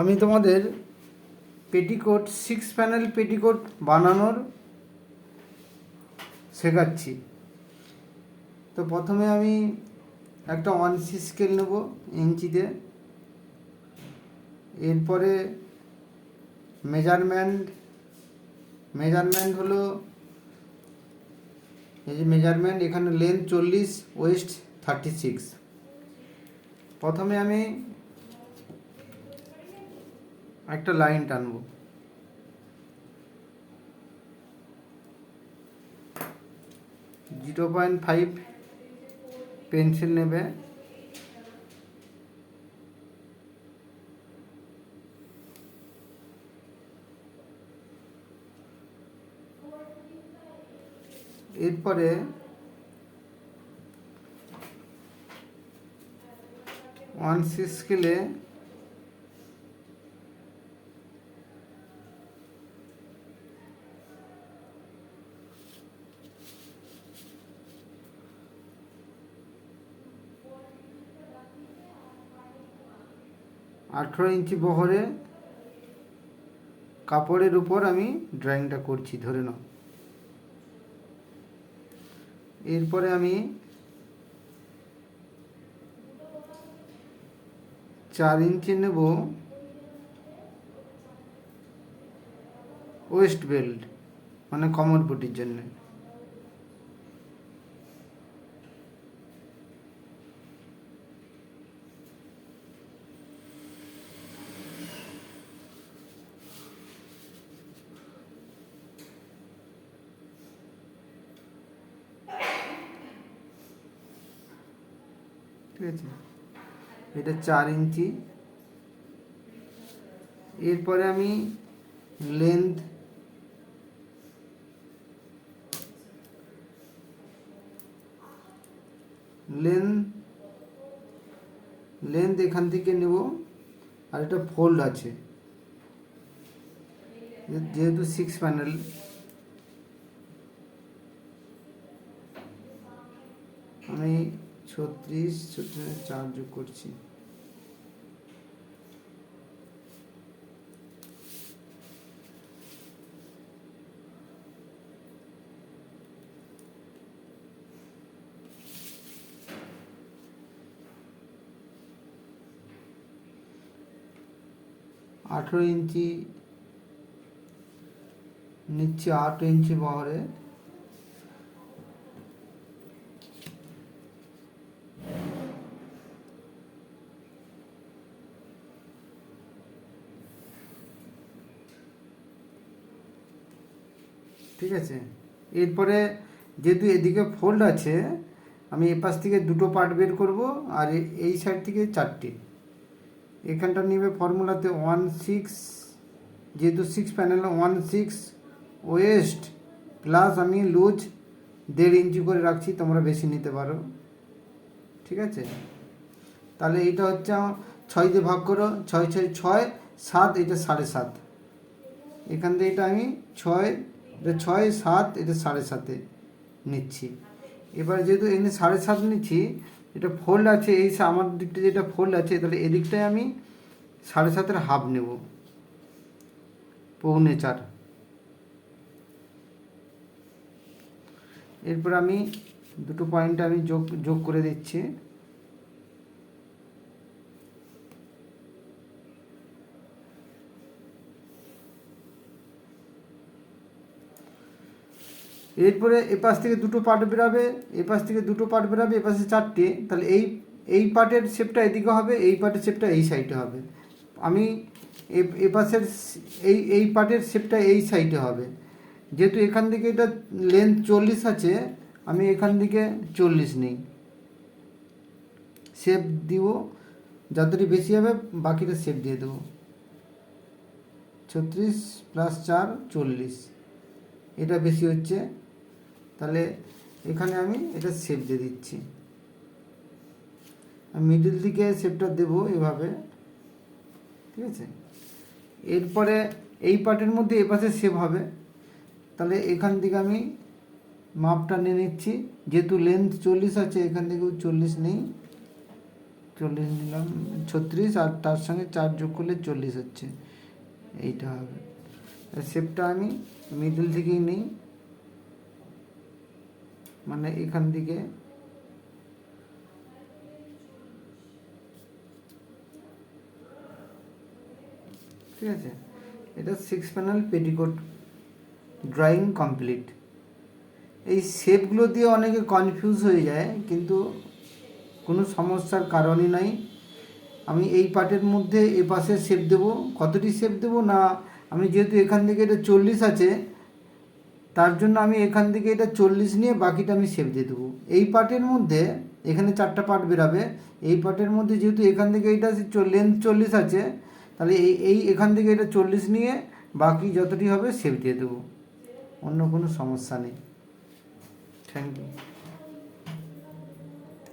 আমি তোমাদের petticoat six panel petticoat বানানোর শেখাচ্ছি। তো প্রথমে আমি একটা ওয়ান সি স্কেল নেব ইঞ্চিতে। এরপরে মেজারমেন্ট মেজারমেন্ট হলো এই যে মেজারমেন্ট এখানে লেন্থ চল্লিশ ওয়েস্ট থার্টি সিক্স প্রথমে আমি একটা লাইন টানবো। জিরো পয়েন্ট ফাইভ পেন্সিল নেবে। এরপরে ওয়ান সিক্স স্কেলে আঠেরো ইঞ্চি বহরে কাপড়ের উপর আমি ড্রয়িংটা করছি, ধরে নাও। এরপরে আমি চার ইঞ্চি নেব ওয়েস্ট বেল্ট মানে কমর পটির জন্য। ঠিক আছে এটা চার ইঞ্চি। এরপরে আমি লেন্থ লেন্থ লেন্থ এখান থেকে নেব। আর এটা ফোল্ড আছে। যেহেতু সিক্স প্যানেল আমি ছত্রিশ ছত্রিশ চার যোগ করছি। আঠেরো ইঞ্চি নিচ্ছে আট ইঞ্চি বহরে। ঠিক আছে? এরপরে যেহেতু এদিকে ফোল্ড আছে, আমি এপাশ থেকে দুটো পার্ট বের করব আর এই সাইড থেকে চারটে। এখানটা নিবে ফর্মুলাতে ওয়ান সিক্স যেহেতু six panel one six waist plus আমি লুজ দেড় ইঞ্চি করে রাখছি, তোমরা বেশি নিতে পারো। ঠিক আছে? তাহলে এইটা হচ্ছে আমার ছয় দিয়ে ভাগ করো, ছয় ছয় ছয়, সাত এটা সাড়ে সাত। এখান থেকে এটা আমি ছয় এটা ছয় সাত, এটা সাড়ে সাতে নিচ্ছি। এবার যেহেতু এখানে সাড়ে সাত নিচ্ছি, এটা ফোল্ড আছে, এই আমার দিকটা যেটা ফোল্ড আছে, তাহলে এদিকটায় আমি সাড়ে সাতের হাফ নেব। পৌনে চার। এরপর আমি দুটো পয়েন্ট আমি যোগ যোগ করে দিচ্ছি। এরপরে এপাশ থেকে দুটো পার্ট বেরাবে এপাশ থেকে দুটো পার্ট বেরাবে এপাশে চারটে, তাহলে এই এই পার্টের শেপটা এদিকে হবে, এই পার্টের শেপটা এই সাইডে হবে। আমি এপাশের এই এই পার্টের শেপটা এই সাইডে হবে। যেহেতু এখান থেকে এটা লেন্থ চল্লিশ আছে, আমি এখান থেকে চল্লিশ নেই। শেপ দিব, যতটি বেশি হবে বাকিটা শেপ দিয়ে দেবো। ছত্রিশ প্লাস চার, চল্লিশ। এটা বেশি হচ্ছে। তাহলে এখানে আমি এটা শেপ দিয়ে দিচ্ছি। মিডিল দিকে শেপটা দেবো এভাবে, ঠিক আছে? এরপরে এই পার্টের মধ্যে এপাশে শেপ হবে। তাহলে এখান থেকে আমি মাপটা নিয়ে নিচ্ছি। যেহেতু লেন্থ চল্লিশ আছে, এখান থেকেও চল্লিশ নেই। চল্লিশ নিলাম, ছত্রিশ, আর তার সঙ্গে চার যোগ করলে চল্লিশ হচ্ছে। এইটা হবে। শেপটা আমি মিডল থেকেই নিই। মানে এখান থেকে ঠিক আছে? এটা six panel petticoat drawing complete এই শেপগুলো দিয়ে অনেকে কনফিউজ হয়ে যায়, কিন্তু কোনো সমস্যার কারণই নাই। আমি এই পার্টের মধ্যে এ পাশে শেপ দেবো। কতটি শেপ দেবো না? আমি যেহেতু এখান থেকে এটা চল্লিশ আছে তার জন্য আমি এখান থেকে এটা চল্লিশ নিয়ে বাকিটা আমি সেভ দিয়ে দেবো। এই পার্টের মধ্যে এখানে চারটা পার্ট বেরাবে। এই পার্টের মধ্যে যেহেতু এখান থেকে এটা লেন্থ চল্লিশ আছে, তাহলে এই এই এখান থেকে এটা চল্লিশ নিয়ে বাকি যতটি হবে সেভ দিয়ে দেবো। অন্য কোনো সমস্যা নেই। Thank you